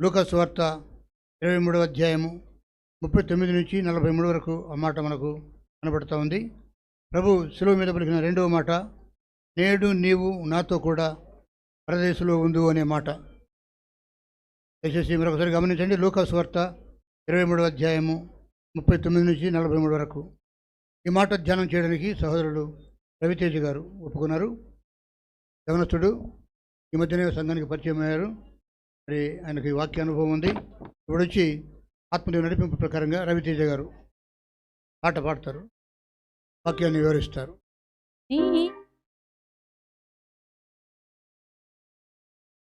లూకాసు వార్త ఇరవై మూడవ అధ్యాయము ముప్పై తొమ్మిది నుంచి నలభై మూడు వరకు ఆ మాట మనకు కనబడుతూ ఉంది. ప్రభు సులువు మీద పలికిన రెండవ మాట నేడు నీవు నాతో కూడా పరదేశంలో ఉండు అనే మాట. దయచేసి మరొకసారి గమనించండి లూకాసు వార్త ఇరవై మూడవ అధ్యాయము ముప్పై తొమ్మిది నుంచి నలభై మూడు వరకు. ఈ మాట ధ్యానం చేయడానికి సహోదరుడు రవితేజ గారు ఒప్పుకున్నారు. యవనస్తుడు ఈ మధ్యనే సంఘానికి పరిచయం అయ్యారు. మరి ఆయనకి వాక్య అనుభవం ఉంది. ఇప్పుడు వచ్చి ఆత్మదేవ నడిపింపు ప్రకారంగా రవితేజ గారు పాట పాడతారు. వాక్యాన్ని వివరిస్తారు.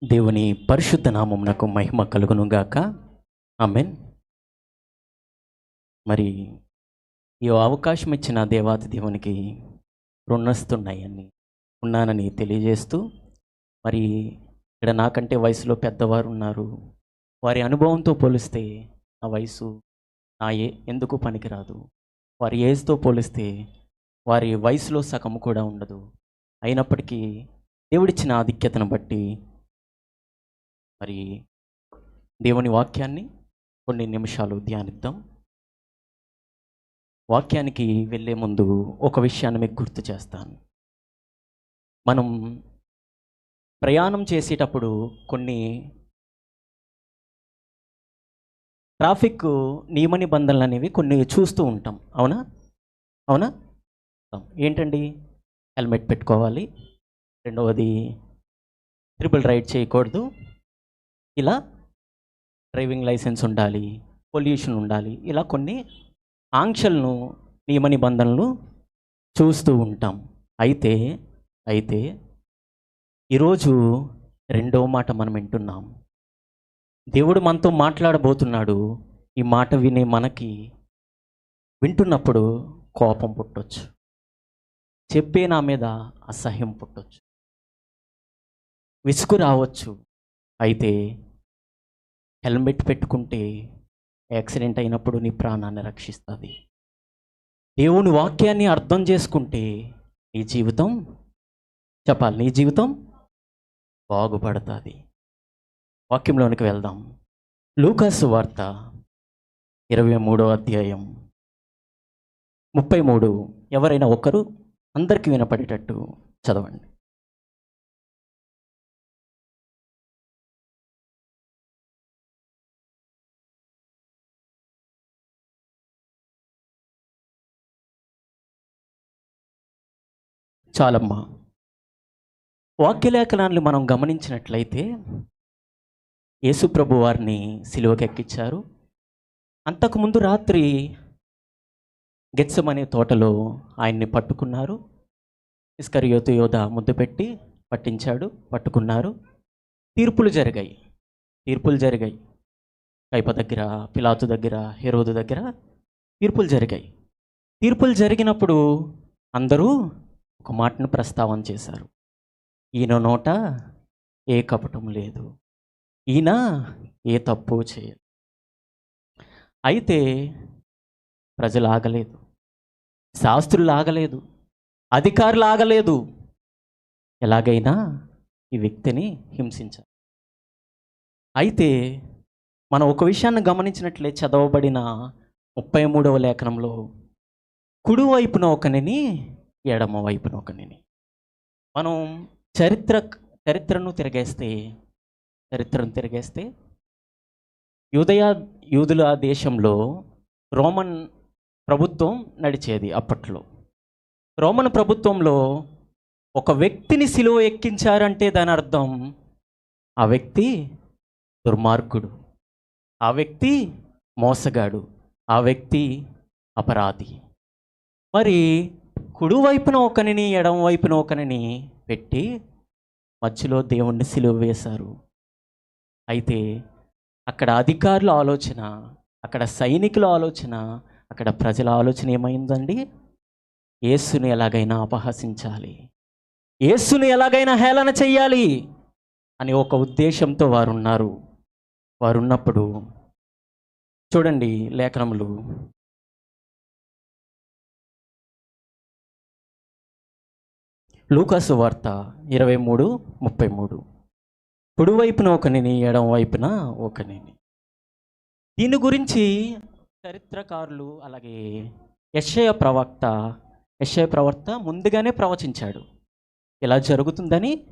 దేవుని పరిశుద్ధ నామమునకు మహిమ కలుగును గాక ఆమెన్. మరి ఈ అవకాశం ఇచ్చిన దేవాతి దేవునికి రుణస్తున్నాయని ఉన్నానని తెలియజేస్తూ మరి ఇక్కడ నాకంటే వయసులో పెద్దవారు ఉన్నారు వారి అనుభవంతో పోలిస్తే నా వయసు నా ఏ ఎందుకు పనికిరాదు. వారి ఏజ్తో పోలిస్తే వారి వయసులో సగం కూడా ఉండదు. అయినప్పటికీ దేవుడిచ్చిన ఆధిక్యతను బట్టి మరి దేవుని వాక్యాన్ని కొన్ని నిమిషాలు ధ్యానిద్దాం. వాక్యానికి వెళ్ళే ముందు ఒక విషయాన్ని మీకు గుర్తు చేస్తాను. మనం ప్రయాణం చేసేటప్పుడు కొన్ని ట్రాఫిక్ నియమ నిబంధనలు అనేవి కొన్ని చూస్తూ ఉంటాం. అవునా? అవునా? ఏంటండి? హెల్మెట్ పెట్టుకోవాలి. రెండవది ట్రిపుల్ రైడ్ చేయకూడదు. ఇలా డ్రైవింగ్ లైసెన్స్ ఉండాలి పొల్యూషన్ ఉండాలి ఇలా కొన్ని ఆంక్షలను నియమ నిబంధనలు చూస్తూ ఉంటాం. అయితే అయితే ఈరోజు రెండవ మాట మనం వింటున్నాం. దేవుడు మనతో మాట్లాడబోతున్నాడు. ఈ మాట వినే మనకి వింటున్నప్పుడు కోపం పుట్టొచ్చు. చెప్పే నా మీద అసహ్యం పుట్టొచ్చు. విసుగు రావచ్చు. అయితే హెల్మెట్ పెట్టుకుంటే యాక్సిడెంట్ అయినప్పుడు నీ ప్రాణాన్ని రక్షిస్తుంది. దేవుని వాక్యాన్ని అర్థం చేసుకుంటే నీ జీవితం చెప్పాలి. నీ జీవితం బాగుపడుతుంది. వాక్యంలోనికి వెళ్దాం. లూకాసు వార్త ఇరవై మూడో అధ్యాయం ముప్పై మూడు. ఎవరైనా ఒకరు అందరికీ వినపడేటట్టు చదవండి. చాలమ్మా. వాక్యలేఖనాన్ని మనం గమనించినట్లయితే యేసుప్రభు వారిని సిలువకెక్కించారు అంతకుముందు రాత్రి గెత్సమనే తోటలో ఆయన్ని పట్టుకున్నారు. ఇస్కరియోతు యోధ ముద్దు పెట్టి పట్టించాడు పట్టుకున్నారు. తీర్పులు జరిగాయి. తీర్పులు జరిగాయి. కైప దగ్గర పిలాతు దగ్గర హెరోదు దగ్గర తీర్పులు జరిగాయి. తీర్పులు జరిగినప్పుడు అందరూ ఒక మాటను ప్రస్తావన చేశారు. ఈయన నోట ఏ కపటం లేదు. ఈయన ఏ తప్పు చేయదు. అయితే ప్రజలు ఆగలేదు శాస్త్రులు ఆగలేదు అధికారులు ఆగలేదు ఎలాగైనా ఈ వ్యక్తిని హింసించారు అయితే మనం ఒక విషయాన్ని గమనించినట్లే చదవబడిన ముప్పై మూడవ లేఖనంలో కుడివైపున ఒకనిని ఎడమ వైపున ఒకనిని. మనం చరిత్ర చరిత్రను తిరగేస్తే చరిత్రను తిరగేస్తే యూదయ యూదుల దేశంలో రోమన్ ప్రభుత్వం నడిచేది అప్పట్లో. రోమన్ ప్రభుత్వంలో ఒక వ్యక్తిని సిలువ ఎక్కించారంటే దాని అర్థం ఆ వ్యక్తి దుర్మార్గుడు ఆ వ్యక్తి మోసగాడు ఆ వ్యక్తి అపరాధి. మరి కుడివైపున ఒకనిని ఎడమ వైపున ఒకనిని పెట్టి మధ్యలో దేవుణ్ణి సిలువ వేశారు. అయితే అక్కడ అధికారుల ఆలోచన అక్కడ సైనికుల ఆలోచన అక్కడ ప్రజల ఆలోచన ఏమైందండి? యేసుని ఎలాగైనా అపహసించాలి. యేసుని ఎలాగైనా హేళన చెయ్యాలి అని ఒక ఉద్దేశంతో వారు ఉన్నారు చూడండి లేఖనములు. లూకాసు వార్త ఇరవై మూడు ముప్పై మూడు కుడివైపున ఒకనిని ఎడం వైపున ఒకనిని. దీని గురించి చరిత్రకారులు అలాగే యశయ ప్రవక్త యశయ ప్రవక్త ముందుగానే ప్రవచించాడు. ఇలా జరుగుతుందని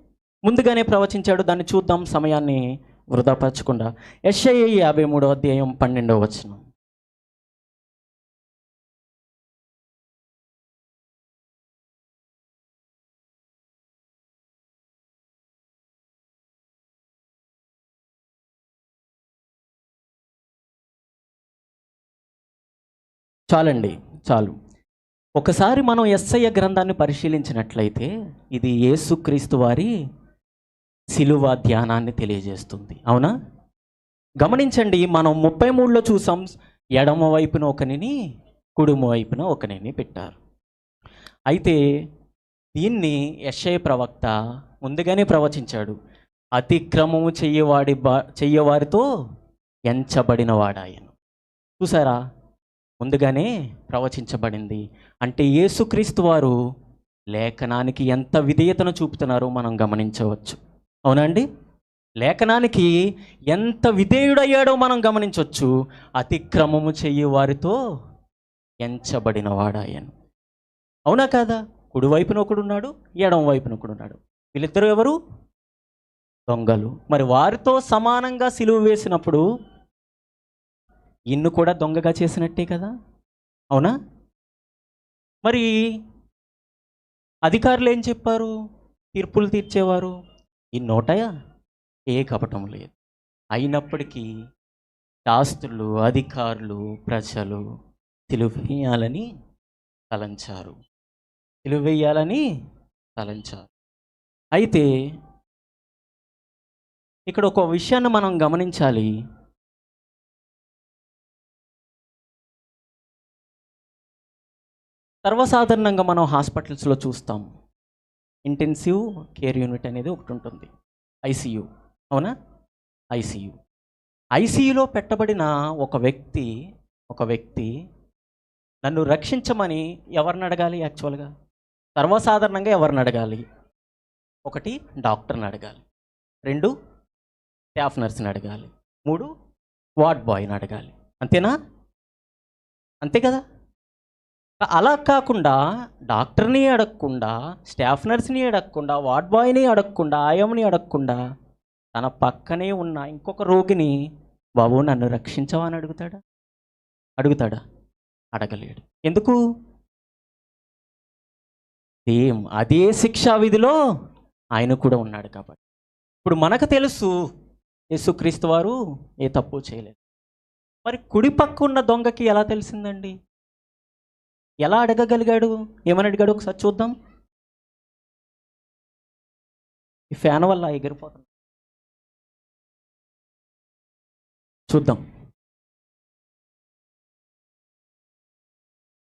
ముందుగానే ప్రవచించాడు. దాన్ని చూద్దాం సమయాన్ని వృధాపరచకుండా. యశయ యాభై మూడో అధ్యాయం పన్నెండవ వచనం. చాలండి చాలు. ఒకసారి మనం ఎస్ఐ గ్రంథాన్ని పరిశీలించినట్లయితే ఇది యేసుక్రీస్తు వారి శిలువ ధ్యానాన్ని తెలియజేస్తుంది. అవునా? గమనించండి మనం ముప్పై మూడులో చూసాం ఎడమ వైపున ఒకనిని కుడుమ వైపున ఒకనిని పెట్టారు. అయితే దీన్ని యశయ ప్రవక్త ముందుగానే ప్రవచించాడు. అతిక్రమము చెయ్యవాడి బా చెయ్యవారితో ఎంచబడిన వాడాయను చూసారా? ముందుగానే ప్రవచించబడింది. అంటే యేసుక్రీస్తు వారు లేఖనానికి ఎంత విధేయతను చూపుతున్నారో మనం గమనించవచ్చు. అవునండి లేఖనానికి ఎంత విధేయుడయ్యాడో మనం గమనించవచ్చు. అతిక్రమము చెయ్యి వారితో ఎంచబడిన వాడాయను. అవునా కాదా? కుడివైపున ఒకడున్నాడు ఎడం వైపున ఒకడున్నాడు వీళ్ళిద్దరూ ఎవరు? దొంగలు. మరి వారితో సమానంగా సిలువ వేసినప్పుడు ఇన్ను కూడా దొంగగా చేసినట్టే కదా? అవునా? మరి అధికారులు ఏం చెప్పారు? తీర్పులు తీర్చేవారు? ఈ నోటయా? ఏ కపటం లేదు. అయినప్పటికీ శాస్త్రులు అధికారులు ప్రజలు తెలివేయాలని తలంచారు. తెలివేయాలని తలంచారు. అయితే ఇక్కడ ఒక విషయాన్ని మనం గమనించాలి. సర్వసాధారణంగా మనం హాస్పిటల్స్లో చూస్తాం. ఇంటెన్సివ్ కేర్ యూనిట్ అనేది ఒకటి ఉంటుంది. ఐసీయూ. అవునా? ఐసీయూ. ఐసీయూలో పెట్టబడిన ఒక వ్యక్తి ఒక వ్యక్తి నన్ను రక్షించమని ఎవరిని అడగాలి యాక్చువల్గా? సర్వసాధారణంగా ఎవరిని అడగాలి? ఒకటి డాక్టర్ని అడగాలి. రెండు స్టాఫ్ నర్స్ని అడగాలి. మూడు వార్డ్ బాయ్ని అడగాలి. అంతేనా? అంతే కదా? అలా కాకుండా డాక్టర్ని అడగకుండా స్టాఫ్ నర్స్ని అడగకుండా వార్డ్ బాయ్ని అడగకుండా ఆయంని అడగకుండా తన పక్కనే ఉన్న ఇంకొక రోగిని బాబు నన్ను రక్షించవా అని అడుగుతాడా? అడుగుతాడా? అడగలేడు. ఎందుకు? సేమ్ అదే శిక్షా విధిలో ఆయన కూడా ఉన్నాడు కాబట్టి. ఇప్పుడు మనకు తెలుసు యేసుక్రీస్తు వారు ఏ తప్పు చేయలేదు. మరి కుడి పక్క ఉన్న దొంగకి ఎలా తెలిసిందండి? ఎలా అడగగలిగాడు? ఏమని అడిగాడు? ఒకసారి చూద్దాం. ఈ ఫ్యాన్ వల్ల ఎగిరిపోతుంది. చూద్దాం.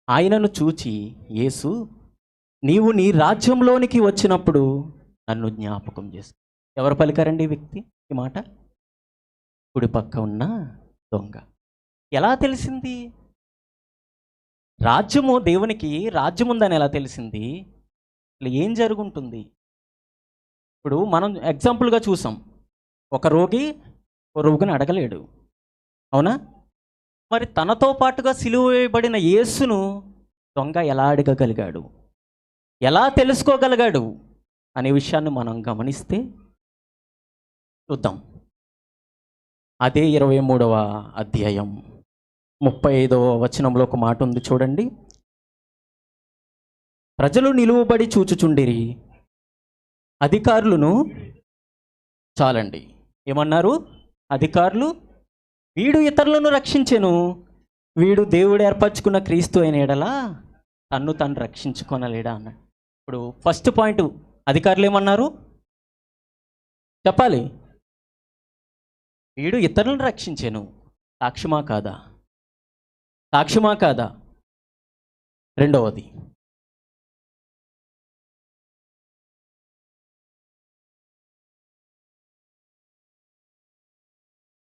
ఆయనను చూచి యేసు నీవు నీ రాజ్యంలోనికి వచ్చినప్పుడు నన్ను జ్ఞాపకం చేసు ఎవరు పలికారండి వ్యక్తి? ఈ మాట? కుడి పక్క ఉన్న దొంగ. ఎలా తెలిసింది? రాజ్యము దేవునికి రాజ్యం ఉందని ఎలా తెలిసింది ఏం జరుగుంటుంది? ఇప్పుడు మనం ఎగ్జాంపుల్గా చూసాం. ఒక రోగి ఓ రోగిని అడగలేడు. అవునా? మరి తనతో పాటుగా సిలువ వేయబడిన యేసును దొంగ ఎలా అడగగలిగాడు? ఎలా తెలుసుకోగలిగాడు? అనే విషయాన్ని మనం గమనిస్తే చూద్దాం. అదే ఇరవై మూడవ అధ్యాయం. ముప్పై ఐదవ వచనంలో ఒక మాట ఉంది చూడండి. ప్రజలు నిలువబడి చూచుచుండిరి అధికారులను చాలండి. ఏమన్నారు? అధికారులు వీడు ఇతరులను రక్షించెను వీడు దేవుడు ఏర్పరచుకున్న క్రీస్తు అయిన ఎడలా తన్ను తను రక్షించుకొనలేడా అన్నాడు. ఇప్పుడు ఫస్ట్ పాయింట్ అధికారులు ఏమన్నారు? చెప్పాలి. వీడు ఇతరులను రక్షించాను సాక్ష్యమా కాదా? సాక్ష్యమా కాదా? రెండవది.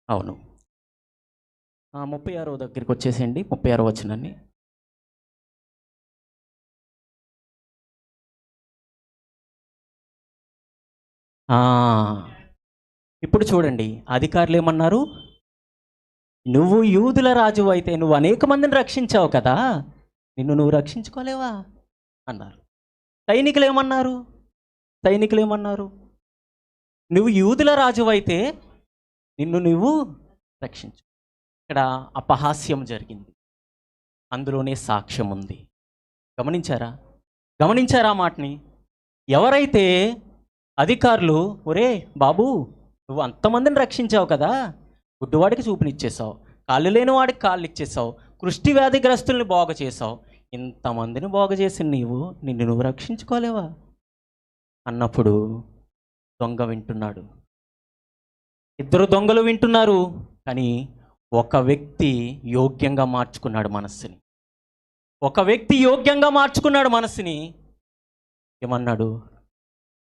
అవును. ముప్పై ఆరో దగ్గరికి వచ్చేసేయండి ముప్పై ఆరో వచ్చినండి ఇప్పుడు చూడండి. అధికారులు ఏమన్నారు? నువ్వు యూదుల రాజు అయితే నువ్వు అనేక మందిని రక్షించావు కదా. నిన్ను నువ్వు రక్షించుకోలేవా? అన్నారు. సైనికులు ఏమన్నారు? సైనికులు ఏమన్నారు? నువ్వు యూదుల రాజు అయితే నిన్ను నువ్వు రక్షించు. ఇక్కడ అపహాస్యం జరిగింది. అందులోనే సాక్ష్యం ఉంది. గమనించారా? గమనించారా మాటని? ఎవరైతే అధికారులు ఒరే బాబు నువ్వు అంతమందిని రక్షించావు కదా. గుడ్డువాడికి చూపునిచ్చేసావు కాళ్ళు లేని వాడికి కాళ్ళు ఇచ్చేసావు కృష్టి వ్యాధిగ్రస్తుల్ని బాగు చేసావు ఇంతమందిని బాగు చేసిన నీవు నిన్ను నువ్వు రక్షించుకోలేవా? అన్నప్పుడు దొంగ వింటున్నాడు. ఇద్దరు దొంగలు వింటున్నారు కానీ ఒక వ్యక్తి యోగ్యంగా మార్చుకున్నాడు మనస్సుని. ఒక వ్యక్తి యోగ్యంగా మార్చుకున్నాడు మనస్సుని. ఏమన్నాడు?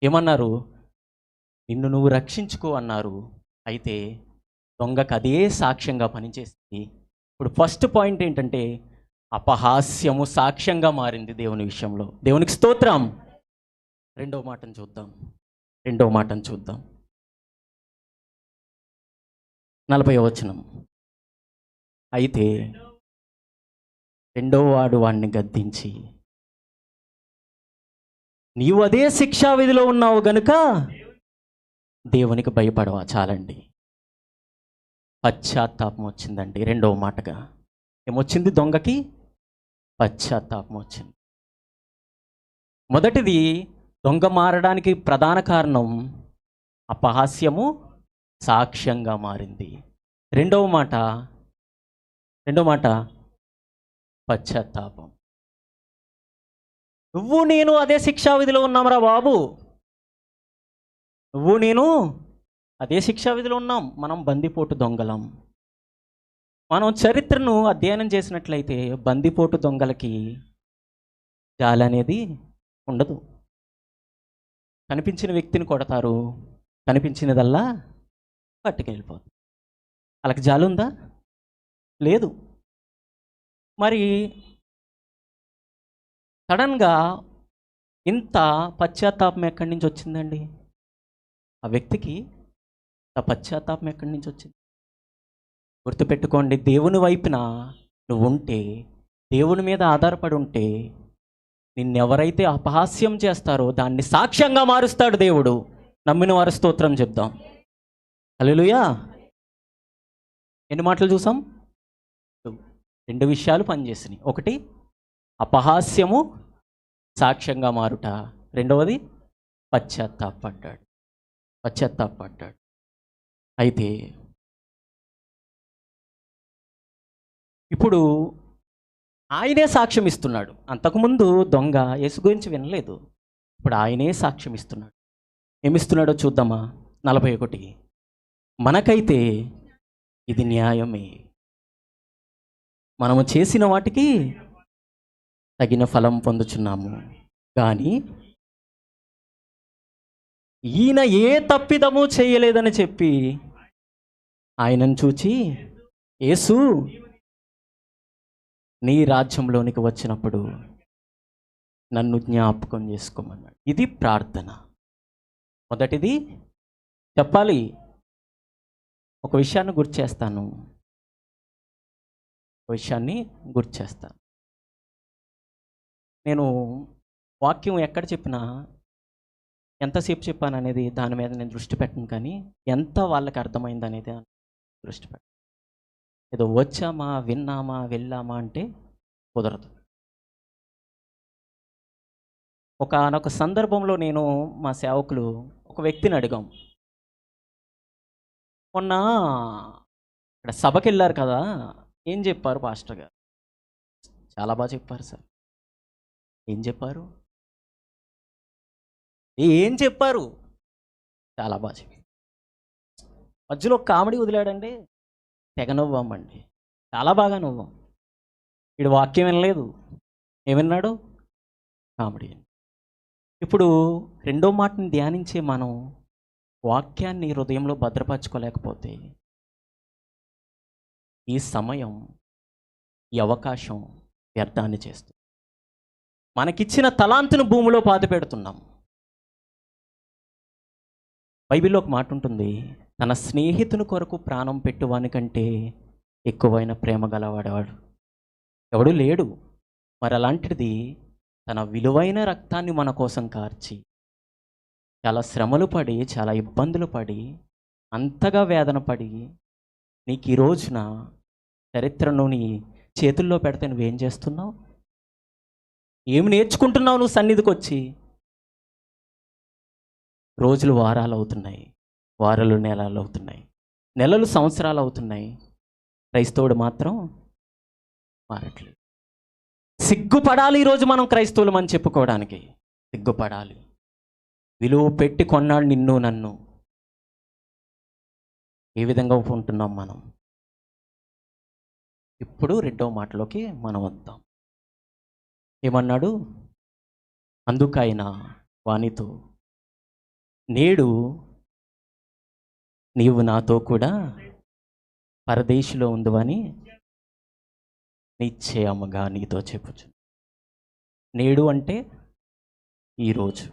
ఏమన్నారు? నిన్ను నువ్వు రక్షించుకో అన్నారు. అయితే దొంగకు అదే సాక్ష్యంగా పనిచేసింది. ఇప్పుడు ఫస్ట్ పాయింట్ ఏంటంటే అపహాస్యము సాక్ష్యంగా మారింది దేవుని విషయంలో. దేవునికి స్తోత్రం. రెండో మాటను చూద్దాం. రెండో మాటను చూద్దాం. నలభై వచనం. అయితే రెండో వాడు వాడిని గద్దించి నీవు అదే శిక్షా విధిలో ఉన్నావు గనుక దేవునికి భయపడవా? చాలండి. పశ్చాత్తాపం వచ్చిందండి. రెండవ మాటగా. ఏమొచ్చింది దొంగకి? పశ్చాత్తాపం వచ్చింది. మొదటిది దొంగ మారడానికి ప్రధాన కారణం అపహాస్యము సాక్ష్యంగా మారింది. రెండవ మాట రెండవ మాట పశ్చాత్తాపం. నువ్వు నేను అదే శిక్షా విధిలో ఉన్నామరా బాబు. నువ్వు నేను అదే శిక్షా విధిలో ఉన్నాం. మనం బందిపోటు దొంగలం. మనం చరిత్రను అధ్యయనం చేసినట్లయితే బందిపోటు దొంగలకి జాలి అనేది ఉండదు. కనిపించిన వ్యక్తిని కొడతారు. కనిపించినదల్లా పట్టుకెళ్ళిపోతుంది వాళ్ళకి జాలి ఉందా? లేదు. మరి సడన్గా ఇంత పశ్చాత్తాపం ఎక్కడి నుంచి వచ్చిందండి? ఆ వ్యక్తికి ఆ పశ్చాత్తాపం ఎక్కడి నుంచి వచ్చింది? గుర్తుపెట్టుకోండి దేవుని వైపున నువ్వు ఉంటే దేవుని మీద ఆధారపడి ఉంటే నిన్నెవరైతే అపహాస్యం చేస్తారో దాన్ని సాక్ష్యంగా మారుస్తాడు దేవుడు. నమ్మిన వారి స్తోత్రం చెప్దాం. హల్లెలూయా! ఎన్ని మాటలు చూసాం? రెండు విషయాలు పనిచేసినాయి. ఒకటి అపహాస్యము సాక్ష్యంగా మారుట. రెండవది పశ్చాత్తాపడ్డాడు పశ్చాత్తాపడ్డాడు అయితే ఇప్పుడు ఆయనే సాక్ష్యం ఇస్తున్నాడు. అంతకుముందు దొంగ యేసు గురించి వినలేదు. ఇప్పుడు ఆయనే సాక్ష్యం ఇస్తున్నాడు. ఏమిస్తున్నాడో చూద్దామా? నలభై ఒకటి. మనకైతే ఇది న్యాయమే. మనము చేసిన వాటికి తగిన ఫలం పొందుచున్నాము. కానీ ఈయన ఏ తప్పిదము చేయలేదని చెప్పి ఆయనను చూచి యేసు నీ రాజ్యంలోనికి వచ్చినప్పుడు నన్ను జ్ఞాపకం చేసుకోమన్నాడు. ఇది ప్రార్థన. మొదటిది చెప్పాలి. ఒక విషయాన్ని గుర్తు చేస్తాను. ఒక విషయాన్ని గుర్తు చేస్తాను. నేను వాక్యం ఎక్కడ చెప్పినా ఎంతసేపు చెప్పాను అనేది దాని మీద నేను దృష్టి పెట్టను కానీ ఎంత వాళ్ళకి అర్థమైంది అనేది దృష్టి పెట్టను. ఏదో వచ్చామా విన్నామా వెళ్ళామా అంటే కుదరదు. ఒక సందర్భంలో నేను మా సేవకులు ఒక వ్యక్తిని అడిగాం. మొన్న ఇక్కడ సభకి వెళ్ళారు కదా ఏం చెప్పారు పాస్టర్ గారు? చాలా బాగా చెప్పారు సార్. ఏం చెప్పారు? ఏం చెప్పారు? చాలా బాగా చెప్పారు. మధ్యలో కామెడీ వదిలాడండి తెగ నవ్వామండి. చాలా బాగా నవ్వాం. వీడు వాక్యం వినలేదు. ఏమన్నాడు కామెడీ ఇప్పుడు రెండో మాటని ధ్యానించే మనం వాక్యాన్ని హృదయంలో భద్రపరచుకోలేకపోతే ఈ సమయం ఈ అవకాశం వ్యర్థాన్ని చేస్తుంది. మనకిచ్చిన తలాంతును భూమిలో పాతి పెడుతున్నాం బైబిల్లో ఒక మాట ఉంటుంది తన స్నేహితుని కొరకు ప్రాణం పెట్టువానికంటే ఎక్కువైన ప్రేమ గలవాడేవాడు. ఎవడు లేడు మరి అలాంటిది తన విలువైన రక్తాన్ని మన కోసం కార్చి చాలా శ్రమలు పడి చాలా ఇబ్బందులు పడి అంతగా వేదన పడి నీకు ఈ రోజున చరిత్రను నీ చేతుల్లో పెడితే నువ్వేం చేస్తున్నావు? ఏమి నేర్చుకుంటున్నావు నువ్వు సన్నిధికి వచ్చి రోజులు వారాలు అవుతున్నాయి. వారాలు నెలలు అవుతున్నాయి. నెలలు సంవత్సరాలు అవుతున్నాయి. క్రైస్తవుడు మాత్రం మారట్లేదు. సిగ్గుపడాలి ఈరోజు మనం క్రైస్తవులు అని చెప్పుకోవడానికి. సిగ్గుపడాలి. విలువ పెట్టి కొన్నాడు నిన్ను నన్ను. ఏ విధంగా ఉంటున్నాం మనం? ఇప్పుడు రెండో మాటలోకి మనం వద్దాం. ఏమన్నాడు? అందుకైనా వానితో నేడు నీవు నాతో కూడా పరదేశిలో ఉందని నిశ్చయముగా నీతో చెప్పచ్చు నేడు అంటే ఈరోజు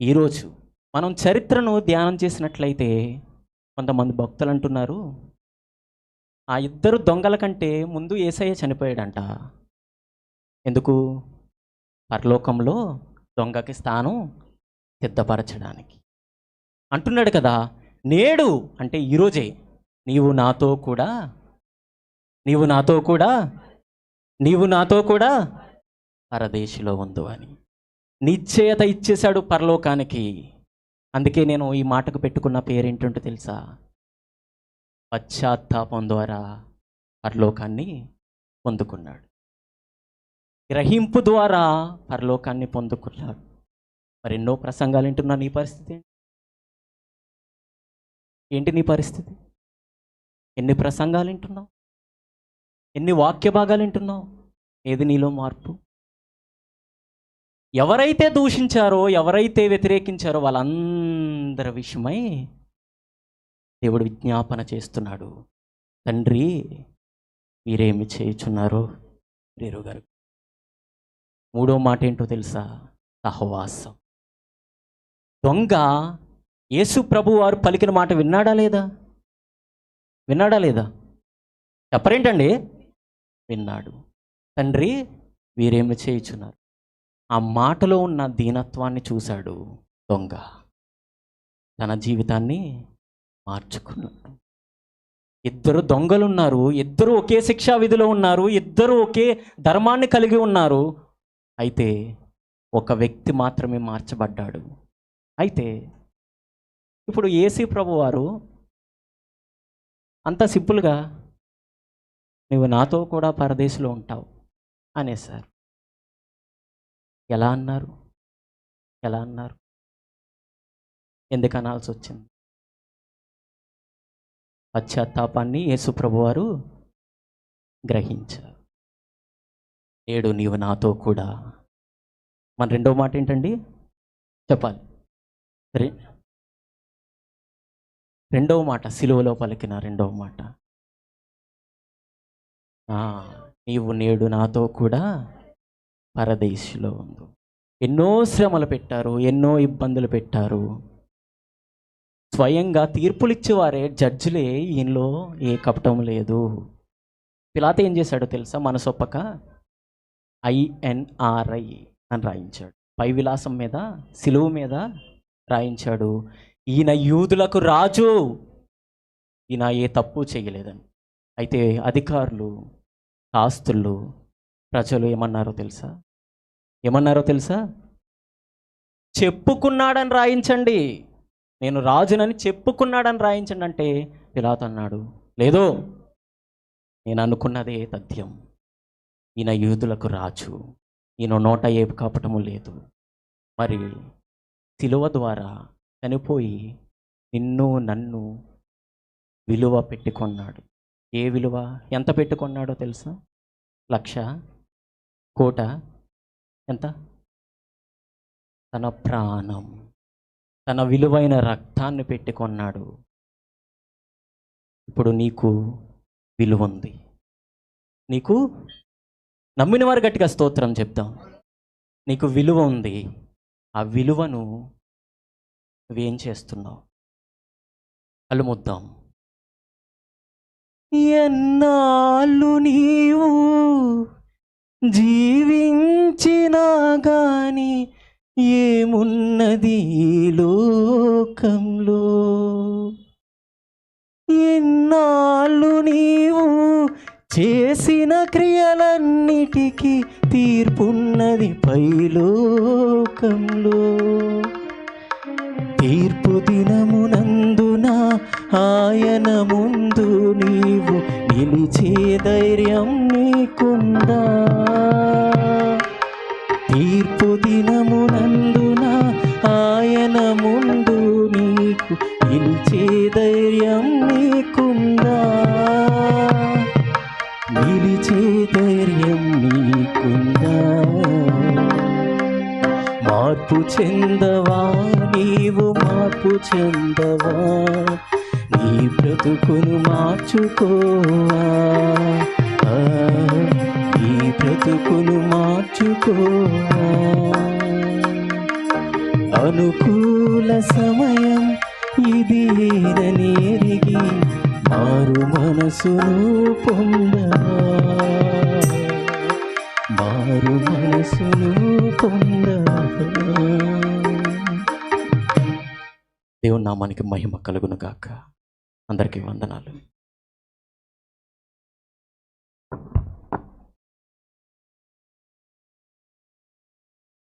ఈరోజు మనం చరిత్రను ధ్యానం చేసినట్లయితే కొంతమంది భక్తులు అంటున్నారు ఆ ఇద్దరు దొంగల కంటే ముందు ఏసయ్య చనిపోయాడంట. ఎందుకు? పరలోకంలో దొంగకి స్థానం సిద్ధపరచడానికి. అంటున్నాడు కదా నేడు అంటే ఈరోజే నీవు నాతో కూడా నీవు నాతో కూడా నీవు నాతో కూడా పరదేశిలో ఉందు అని. నిశ్చయత ఇచ్చేశాడు పరలోకానికి. అందుకే నేను ఈ మాటకు పెట్టుకున్న పేరేంటంటో తెలుసా? పశ్చాత్తాపం ద్వారా పరలోకాన్ని పొందుకున్నాడు. గ్రహింపు ద్వారా పరలోకాన్ని పొందుకున్నాడు. మరి ఎన్నో ప్రసంగాలు వింటున్నా నీ పరిస్థితి? ఏంటి? ఏంటి నీ పరిస్థితి? ఎన్ని ప్రసంగాలు వింటున్నావు? ఎన్ని వాక్య భాగాలు వింటున్నావు? ఏది నీలో మార్పు? ఎవరైతే దూషించారో ఎవరైతే వ్యతిరేకించారో వాళ్ళందరి విషయమై దేవుడు విజ్ఞాపన చేస్తున్నాడు. తండ్రి మీరేమి చేయుచున్నారో రేరు గారు మూడో మాట ఏంటో తెలుసా? సహవాసం. దొంగ యేసు ప్రభు వారు పలికిన మాట విన్నాడా లేదా? విన్నాడా లేదా? చెప్పరేంటండి? విన్నాడు. తండ్రి వీరేమి చేయుచున్నారు? ఆ మాటలో ఉన్న దీనత్వాన్ని చూశాడు దొంగ. తన జీవితాన్ని మార్చుకున్నాడు. ఇద్దరు దొంగలు ఉన్నారు ఇద్దరు ఒకే శిక్షా విధిలో ఉన్నారు. ఇద్దరు ఒకే ధర్మాన్ని కలిగి ఉన్నారు. అయితే ఒక వ్యక్తి మాత్రమే మార్చబడ్డాడు. అయితే ఇప్పుడు ఏసీ ప్రభు వారు అంత సింపుల్గా నువ్వు నాతో కూడా పరదేశంలో ఉంటావు అనేసారు ఎలా అన్నారు? ఎలా అన్నారు? ఎందుకు అనాల్సి వచ్చింది పశ్చాత్తాపాన్ని యేసుప్రభు వారు గ్రహించారు. నేడు నీవు నాతో కూడా మన రెండో మాట ఏంటండి చెప్పాలి. రెండవ మాట సిలువలో పలికిన రెండవ మాట. నీవు నేడు నాతో కూడా పరదేశిలో ఉంది ఎన్నో శ్రమలు పెట్టారు ఎన్నో ఇబ్బందులు పెట్టారు. స్వయంగా తీర్పులు ఇచ్చేవారే జడ్జిలే ఈయనలో ఏ కపటం లేదు. పిలాత ఏం చేశాడో తెలుసా? మనసొప్పక ఐఎన్ఆర్ఐ అని రాయించాడు. పై విలాసం మీద సిలువు మీద రాయించాడు. ఈయన యూదులకు రాజు. ఈయన ఏ తప్పు చేయలేదని. అయితే అధికారులు ఆస్తులు ప్రజలు ఏమన్నారో తెలుసా? ఏమన్నారో తెలుసా? చెప్పుకున్నాడని రాయించండి. నేను రాజునని చెప్పుకున్నాడని రాయించండి అంటే పిలాత్ అన్నాడు. లేదో నేను అనుకున్నదే తథ్యం. ఈయన యూదులకు రాజు. ఈయన నోట ఏ కపటము లేదు. మరి సిలువ ద్వారా చనిపోయి నిన్ను నన్ను విలువ పెట్టుకున్నాడు. ఏ విలువ? ఎంత పెట్టుకున్నాడో తెలుసా? లక్ష? కోట? ఎంత? తన ప్రాణం. తన విలువైన రక్తాన్ని పెట్టుకున్నాడు. ఇప్పుడు నీకు విలువ ఉంది. నీకు నమ్మిన వారు గట్టిగా స్తోత్రం చెప్తాం నీకు విలువ ఉంది. ఆ విలువను నువ్వేం చేస్తున్నావు? అలుముద్దాం. ఎన్నాళ్ళు నీవు జీవించినా గాని ఏమున్నది లోకంలో? ఎన్నాళ్ళు నీవు చేసిన క్రియలన్నిటికీ తీర్పున్నది పైలో లోకంలో తీర్పు దినమునందున ఆయన ముందు నీవు నిలిచే ధైర్యం నీకుందా? తీర్పు దినమునందున ఆయన ముందు నీకు నిలిచే ధైర్యం నీకు మార్పు చెందవా? నీవు మార్పు చెందవా? నీ బ్రతుకును మార్చుకోవా? నీ బ్రతుకును మార్చుకోవా? అనుకూల సమయం ఇది ఎరిగి మారు మనసును పొందవా? మారు దేవుని నామానికి మహిమ కలుగును గాక. అందరికీ వందనాలు.